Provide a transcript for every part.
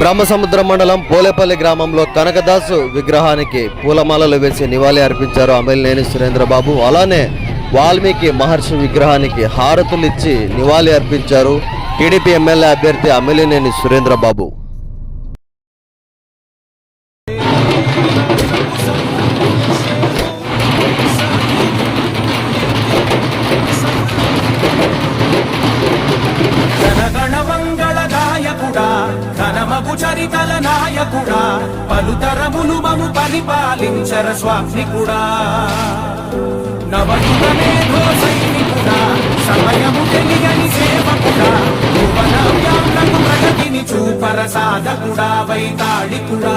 బ్రహ్మసముద్ర మండలం పోలేపల్లి గ్రామంలో కనకదాసు విగ్రహానికి పూలమాలలు వేసి నివాళి అర్పించారు అమలినేని సురేంద్రబాబు. అలానే వాల్మీకి మహర్షి విగ్రహానికి హారతులు ఇచ్చి నివాళి అర్పించారు. టీడీపీ ఎమ్మెల్యే అభ్యర్థి అమలినేని సురేంద్రబాబు. మగు చరితల నాయకుడా పలుతరములు మము పరిపాలించర స్వామికుడా నవయుగ మేధో సైనికుడా సమయము తెలియని సేవకుడా భువన వ్యాప్తకు ప్రగతిని చూపర సాధకుడా వైతాళికుడా.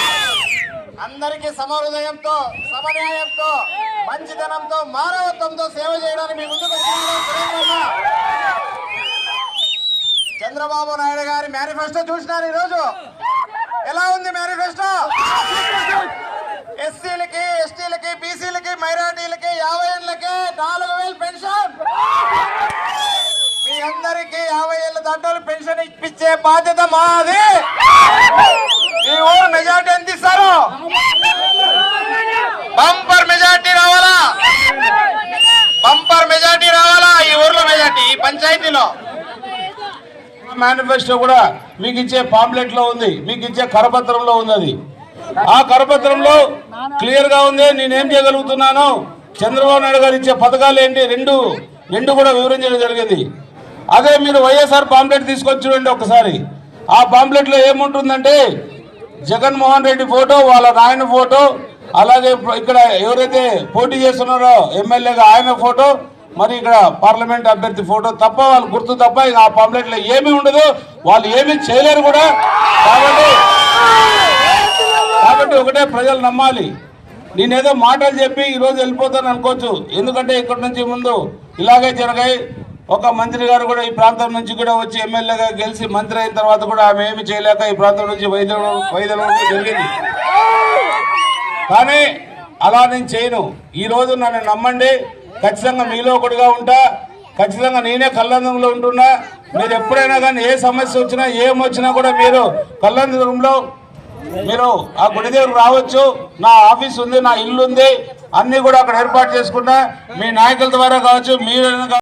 అందరికీ సమహృదయంతో సమన్యాయంతో మంచితనంతో మానవత్వంతో సేవ చేయడానికి మీ ముందుకు చంద్రబాబు నాయుడు గారి మేనిఫెస్టో చూసినారు ఈరోజు? ఎలా ఉంది మేనిఫెస్టో? ఎస్సీలకి ఎస్టీలకి బీసీలకి మైనార్టీలకి యాభై ఏళ్ళకి నాలుగు వేలు పెన్షన్. మీ అందరికీ యాభై ఏళ్ళ దాంట్లో పెన్షన్ ఇప్పించే బాధ్యత మాది. ఈ ఊరు మెజార్టీ ఊర్లో ఈ పంచాయతీలో. మేనిఫెస్టో కూడా మీకు ఇచ్చే పాంప్లెట్లో ఉంది మీకు ఇచ్చే కరపత్రంలో ఉంది అది ఆ కరపత్రంలో క్లియర్గా ఉంది నేనేం చేయగలుగుతున్నాను చంద్రబాబు నాయుడు గారు ఇచ్చే పథకాలు ఏంటి రెండు రెండు కూడా వివరించడం జరిగింది. అదే మీరు వైఎస్ఆర్ పాంప్లెట్ తీసుకొచ్చి చూడండి ఒకసారి. ఆ పాంప్లెట్లో ఏముంటుందంటే జగన్మోహన్ రెడ్డి ఫోటో వాళ్ళ నాయన ఫోటో అలాగే ఇక్కడ ఎవరైతే పోటీ చేస్తున్నారో ఎమ్మెల్యేగా ఆయన ఫోటో మరి ఇక్కడ పార్లమెంట్ అభ్యర్థి ఫోటో తప్ప వాళ్ళు గుర్తు తప్ప ఇక ఆ పాంప్లెట్లో ఏమీ ఉండదు. వాళ్ళు ఏమీ చేయలేరు కూడా. కాబట్టి కాబట్టి ఒకటే ప్రజలు నమ్మాలి. నేనేదో మాటలు చెప్పి ఈరోజు వెళ్ళిపోతాను అనుకోవచ్చు. ఎందుకంటే ఇక్కడి నుంచి ముందు ఇలాగే జరగాయి. ఒక మంత్రి గారు కూడా ఈ ప్రాంతం నుంచి కూడా వచ్చి ఎమ్మెల్యేగా గెలిచి మంత్రి అయిన తర్వాత కూడా ఆమె ఏమి చేయలేక ఈ ప్రాంతం నుంచి వైద్యులు వైద్యులు జరిగింది. కానీ అలా నేను చేయను. ఈరోజు నన్ను నమ్మండి. ఖచ్చితంగా మీలో ఒకటిగా ఉంటా. ఖచ్చితంగా నేనే కల్లందంలో ఉంటున్నా. మీరు ఎప్పుడైనా కానీ ఏ సమస్య వచ్చినా ఏం వచ్చినా కూడా మీరు కల్లందంలో మీరు ఆ గుడి దగ్గర రావచ్చు. నా ఆఫీస్ ఉంది నా ఇల్లు ఉంది అన్ని కూడా అక్కడ ఏర్పాటు చేసుకున్నా మీ నాయకుల ద్వారా కావచ్చు మీరు